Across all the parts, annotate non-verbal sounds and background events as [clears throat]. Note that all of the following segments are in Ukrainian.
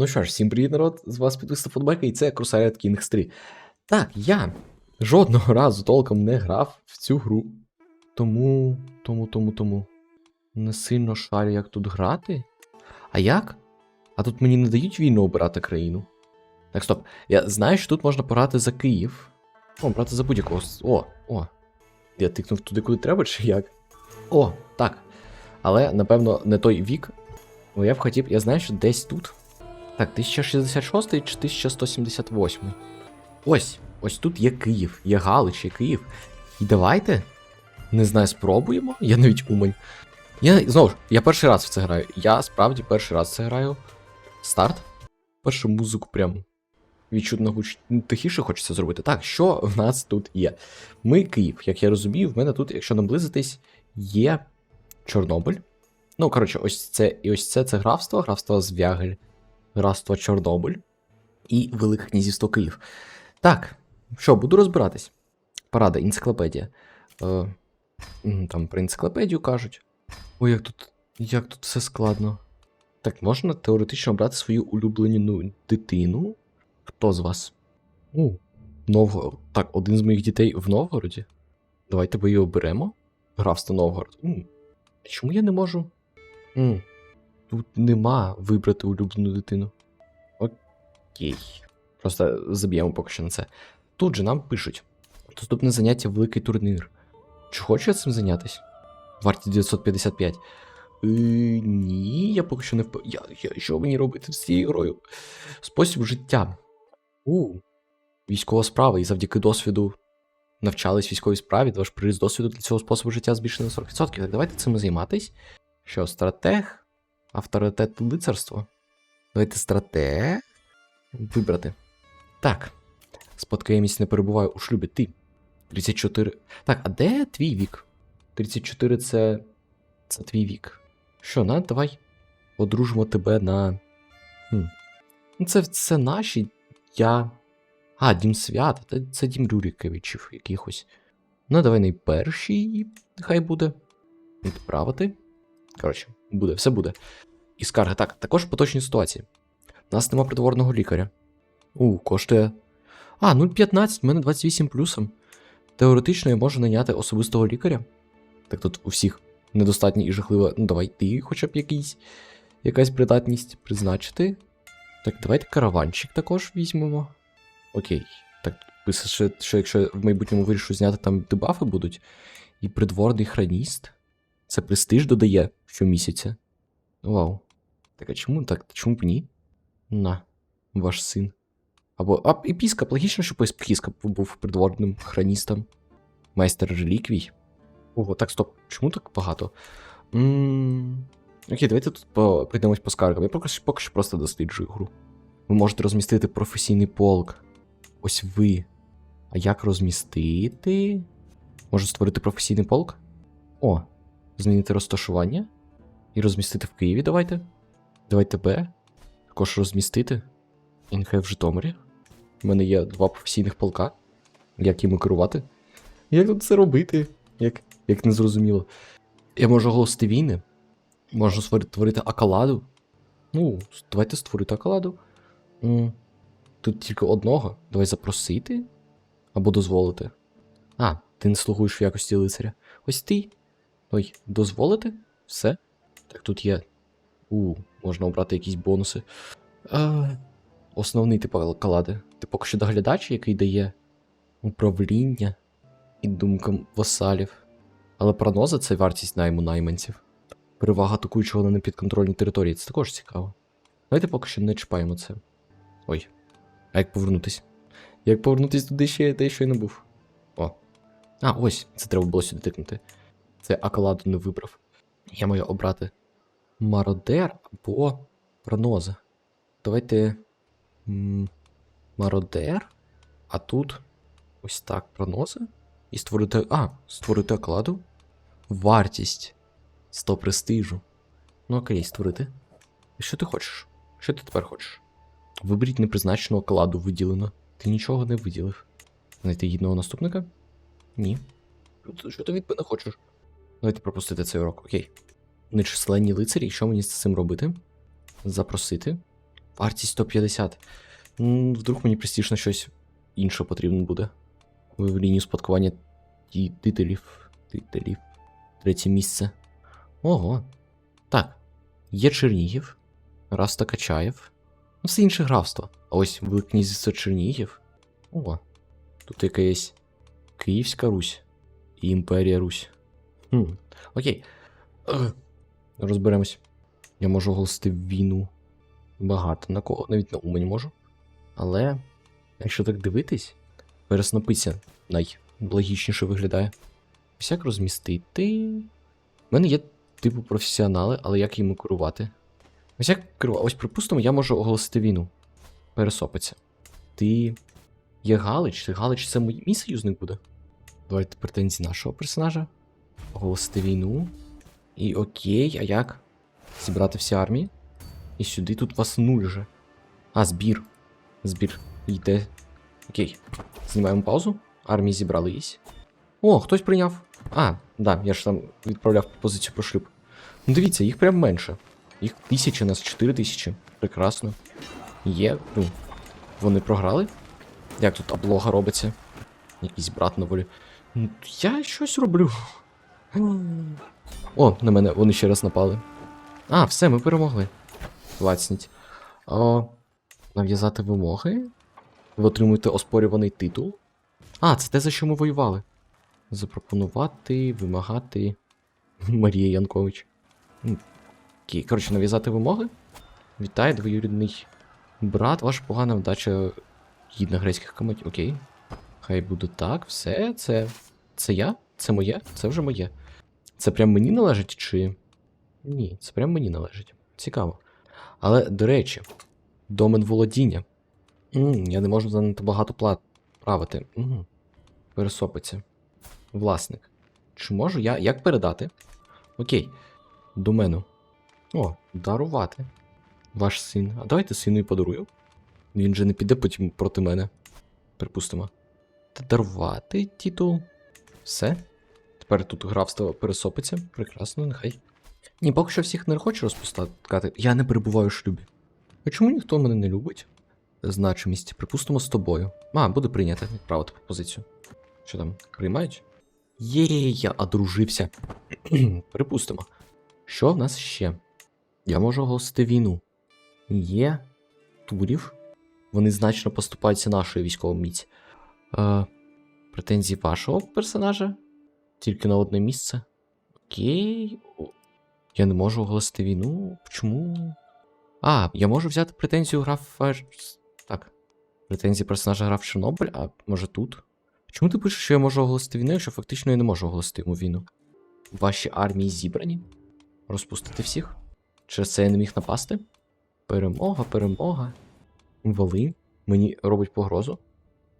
Ну що ж, всім привіт, народ! З вас підписав Футбайка, і це Crusader Kings 3. Так, я жодного разу толком не грав в цю гру. Тому, тому, тому, тому. Не сильно шарю, як тут грати. А як? А тут мені не дають вільно обирати країну. Так, стоп. Я знаю, що тут можна пограти за Київ. О, брати за будь-якого. О, о. Я тикнув туди, куди треба, чи як? О, так. Але, напевно, не той вік. Бо я б хотів, я знаю, що десь тут. Так, 1066 чи 1178. Ось, ось тут є Київ, є Галич, є Київ. І давайте. Не знаю, спробуємо. Я навіть умань. Я знову ж, я перший раз в це граю. Я справді перший раз в це граю. Старт. Першу музику прям відчутно гуч... тихіше хочеться зробити. Так, що в нас тут є? Ми Київ, як я розумію, в мене тут, якщо наблизитись, є Чорнобиль. Ну, коротше, ось це і ось це це графство, графство Звягель, графство Чорнобиль і Велике князівство Київ. Так, що, буду розбиратись. Парада, енциклопедія. Е, там про енциклопедію кажуть. Ой, як тут, як тут все складно. Так, можна теоретично обрати свою улюблену дитину. Хто з вас? У, Новгород. Так, один з моїх дітей в Новгороді. Давайте ми його оберемо. Графство Новгород. М, Чому я не можу? М, Тут нема вибрати улюблену дитину. Окей. Просто заб'ємо поки що на це. Тут же нам пишуть: доступне заняття великий турнір. Чи хочу я цим зайнятися? Варті 955. Е, ні, я поки що не вп... Я, я, що мені робити з цією грою? Спосіб життя. У, військова справа, і завдяки досвіду навчались військовій справі, ваш приріст досвіду для цього способу життя збільшений на 40%. Так давайте цим займатись. Що, стратег? Авторитет лицарство? Давайте стратег. Вибрати. Так. Спадкоємість не перебуває у шлюбі. Ти. 34. Так, а де твій вік? 34 це. Це твій вік. Що, на, давай. Одружимо тебе на. Хм. Ну, Це, це наші. Я. А, дім свята. Це, це дім Рюрікевичів якихось. Ну, давай найперший. Хай буде. Відправити. Коротше, буде, все буде. І скарги. Так, також поточні ситуації. У нас нема придворного лікаря. У, коштує. А, 0,15, в мене 28 плюсом. Теоретично я можу найняти особистого лікаря. Так тут у всіх недостатньо і жахливо. Ну, давай ти хоча б якийсь, якась придатність призначити. Так, давайте караванчик також візьмемо. Окей. Так, пише, що, що якщо в майбутньому вирішу зняти, там дебафи будуть. І придворний храніст. Це престиж додає щомісяця. Вау. Так, а чому так? Чому б ні? На, ваш син. Або. А, епіскоп, логічно, що епіскоп був придворним храністом. Майстер реліквій. Ого, так, стоп. Чому так багато? м Окей, давайте тут по... прийдемось по скаргам. Я поки що, поки що просто досліджую гру. Ви можете розмістити професійний полк. Ось ви. А як розмістити? Можу створити професійний полк? О, змінити розташування. І розмістити в Києві давайте. Давайте Б. Також розмістити. І нехай в Житомирі. У мене є два професійних полка. Як їм керувати? Як тут це робити? Як, як не зрозуміло. Я можу оголосити війни. Можу створити, творити акаладу. Ну, давайте створити акаладу. Тут тільки одного. Давай запросити. Або дозволити. А, ти не слугуєш в якості лицаря. Ось ти. Ой, дозволити? Все. Так тут є. У, можна обрати якісь бонуси. А, основний тип акалади. Ти поки що доглядач, який дає управління і думкам васалів. Але прогноза це вартість найму найманців. Перевага атакуючого на непідконтрольній території це також цікаво. Давайте поки що не чіпаємо це. Ой. А як повернутись? Як повернутись туди ще, я ще й не був? О. А, ось, це треба було сюди тикнути. Це акаладу не вибрав. Я маю обрати Мародер або Проноза. Давайте. Мародер. А тут ось так Проноза. І створити. А, створити окладу. Вартість 100 престижу. Ну окей, створити. Що ти хочеш? Що ти тепер хочеш? Виберіть непризначену окладу виділено. Ти нічого не виділив. Знайти гідного наступника? Ні. Що ти від мене хочеш? Давайте пропустити цей урок, окей. Нечисленні лицарі, що мені з цим робити? Запросити. Вартість 150. М, Вдруг мені престижно щось інше потрібно буде. В лінію спадкування титулів. Титулів. Третє місце. Ого. Так. Є Чернігів. Раста Качаєв. Ну, все інше графство. А ось Великкнязівство Чернігів. О. Тут якась Київська Русь і Імперія Русь. Хм. Окей. Розберемось. Я можу оголосити війну. Багато на кого, навіть на Умань можу. Але, якщо так дивитись, переснопися найлогічніше виглядає. Ось як розмістити. У мене є типу професіонали, але як їм керувати? Ось як керувати? Ось, припустимо, я можу оголосити війну. Пересопиться. Ти. Є Галич? Ти Галич це мій, мій союзник буде. Давайте претензії нашого персонажа. Оголосити війну. І окей, а як? Зібрати всі армії? І сюди тут вас нуль же. А, збір. Збір. Йде. Окей. Знімаємо паузу. Армії зібрались. О, хтось прийняв. А, да, я ж там відправляв пропозицію про шлюб. Ну дивіться, їх прям менше. Їх тисяча, нас чотири тисячі. Прекрасно. Є. Ну, вони програли? Як тут облога робиться? Якийсь брат на волі. Ну, Я щось роблю. О, на мене вони ще раз напали. А, все, ми перемогли. Лацніть. О, нав'язати вимоги. Ви отримуєте оспорюваний титул. А, це те, за що ми воювали. Запропонувати, вимагати. [laughs] Марія Янкович. Окей, коротше, нав'язати вимоги. Вітаю, двоюрідний брат, ваша погана вдача гідна грецьких комедій. Окей. Хай буде так, все, це. Це я? Це моє? Це вже моє. Це прям мені належить чи. Ні, це прям мені належить. Цікаво. Але, до речі, домен володіння. м я не можу занадто багато плат правити. Угу. Пересопиться. Власник. Чи можу я. Як передати? Окей. Домену. О, дарувати. Ваш син. А давайте сину і подарую. Він же не піде потім проти мене. Припустимо. Та дарувати титул. Все. Тепер тут графство пересопиться. Прекрасно, нехай. Ні, поки що всіх не хочу розпускати. Я не перебуваю в шлюбі. А чому ніхто мене не любить? Значимість, припустимо, з тобою. А, буде прийнято відправити пропозицію. Що там, приймають? Є, я одружився. [clears throat] Припустимо. Що в нас ще? Я можу оголосити війну. Є турів. Вони значно поступаються нашою військовою міць. Е, претензії вашого персонажа? Тільки на одне місце. Окей. Я не можу оголосити війну. Чому? А, я можу взяти претензію графа. Так. Претензії персонажа граф Чорнобиль, а може тут? Чому ти пишеш, що я можу оголосити війну, якщо фактично я не можу оголосити йому війну? Ваші армії зібрані? Розпустити всіх? Через це я не міг напасти? Перемога, перемога. Волинь мені робить погрозу.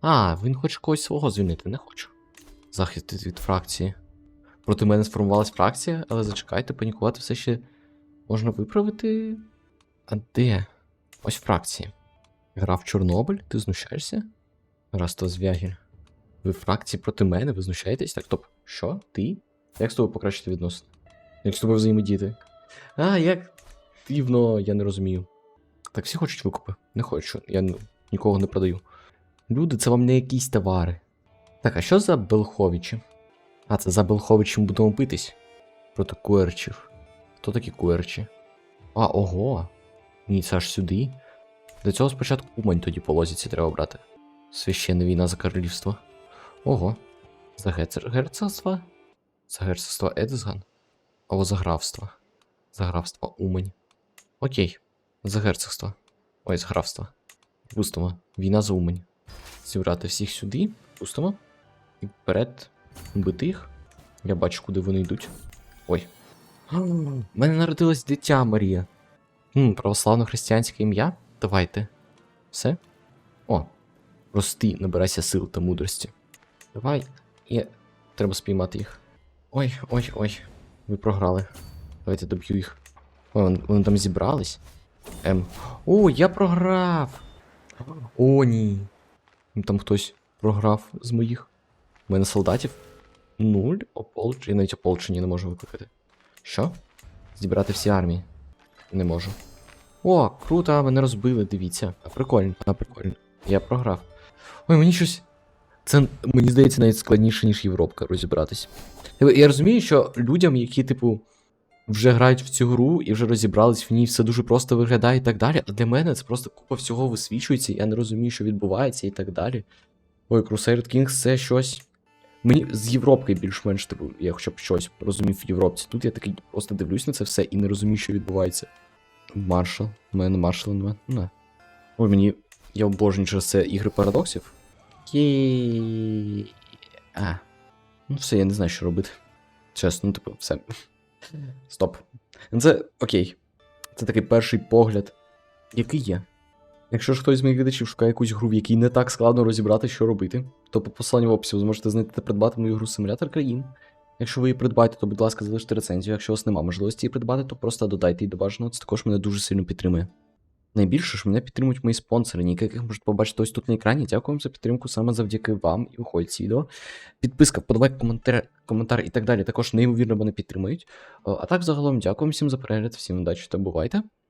А, він хоче когось свого звільнити, не хочу. Захист від фракції. Проти мене сформувалась фракція, але зачекайте, панікувати все ще можна виправити. А де? Ось фракції. Граф Чорнобиль, ти знущаєшся? Раста Звягіль. Ви фракції проти мене, ви знущаєтесь? Так, стоп. Що? Ти? Як з тобою покращити відносини? Як з тобою взаємодіяти? А, як дивно, я не розумію. Так всі хочуть викупи. Не хочу, я нікого не продаю. Люди, це вам не якісь товари. Так, а що за Белховичі? А, це за Белховичем будемо битись. Проти куерчів. Хто такі куерчі? А, ого. Ні, це аж сюди. До цього спочатку Умань тоді по лозіці треба брати. Священна війна за королівство. Ого. За герцер... За герцогство Едесган? Або за графство. За графство Умань. Окей. За герцогство. Ой, за графство. Пустимо. Війна за Умань. Зібрати всіх сюди. Пустимо. І вперед. Бити їх. Я бачу, куди вони йдуть. Ой. У мене народилось дитя, Марія. Хм, православно-християнське ім'я? Давайте. Все? О. Рости, набирайся сил та мудрості. Давай. І... Треба спіймати їх. Ой, ой, ой. Ви програли. Давайте доб'ю їх. Ой, вони, вони там зібрались. Ем. О, я програв! О, ні. Там хтось програв з моїх. У мене солдатів. Нуль, ополчення. Я навіть ополчення не можу викликати. Що? Зібрати всі армії. Не можу. О, круто, мене розбили, дивіться. А прикольно, а прикольно. Я програв. Ой, мені щось. Це мені здається навіть складніше, ніж Європка розібратись. Типу, Я розумію, що людям, які, типу, вже грають в цю гру і вже розібрались в ній, все дуже просто виглядає і так далі. А для мене це просто купа всього висвічується, я не розумію, що відбувається і так далі. Ой, Crusader Kings це щось. Мені з Європки більш-менш, типу, я хоча б щось розумів в Європці. Тут я такий просто дивлюсь на це все і не розумію, що відбувається. Маршал. У мене маршал нема. Не. Ой, мені. Я обожнюю через це ігри парадоксів. Єй. А. Ну все, я не знаю, що робити. Чесно, типу, все. Стоп. Це окей. Це такий перший погляд, який є. Якщо ж хтось з моїх глядачів шукає якусь гру, в якій не так складно розібрати, що робити, то по посиланню в описі ви зможете знайти та придбати мою гру Симулятор країн. Якщо ви її придбаєте, то, будь ласка, залиште рецензію. Якщо у вас немає можливості її придбати, то просто додайте її до бажаного. Це також мене дуже сильно підтримує. Найбільше ж мене підтримують мої спонсори, яких можете побачити ось тут на екрані. Дякую вам за підтримку саме завдяки вам і виходить ці відео. Підписка, подавай коментар, коментар і так далі. Також неймовірно мене підтримують. А так загалом дякую всім за перегляд, всім удачі та бувайте.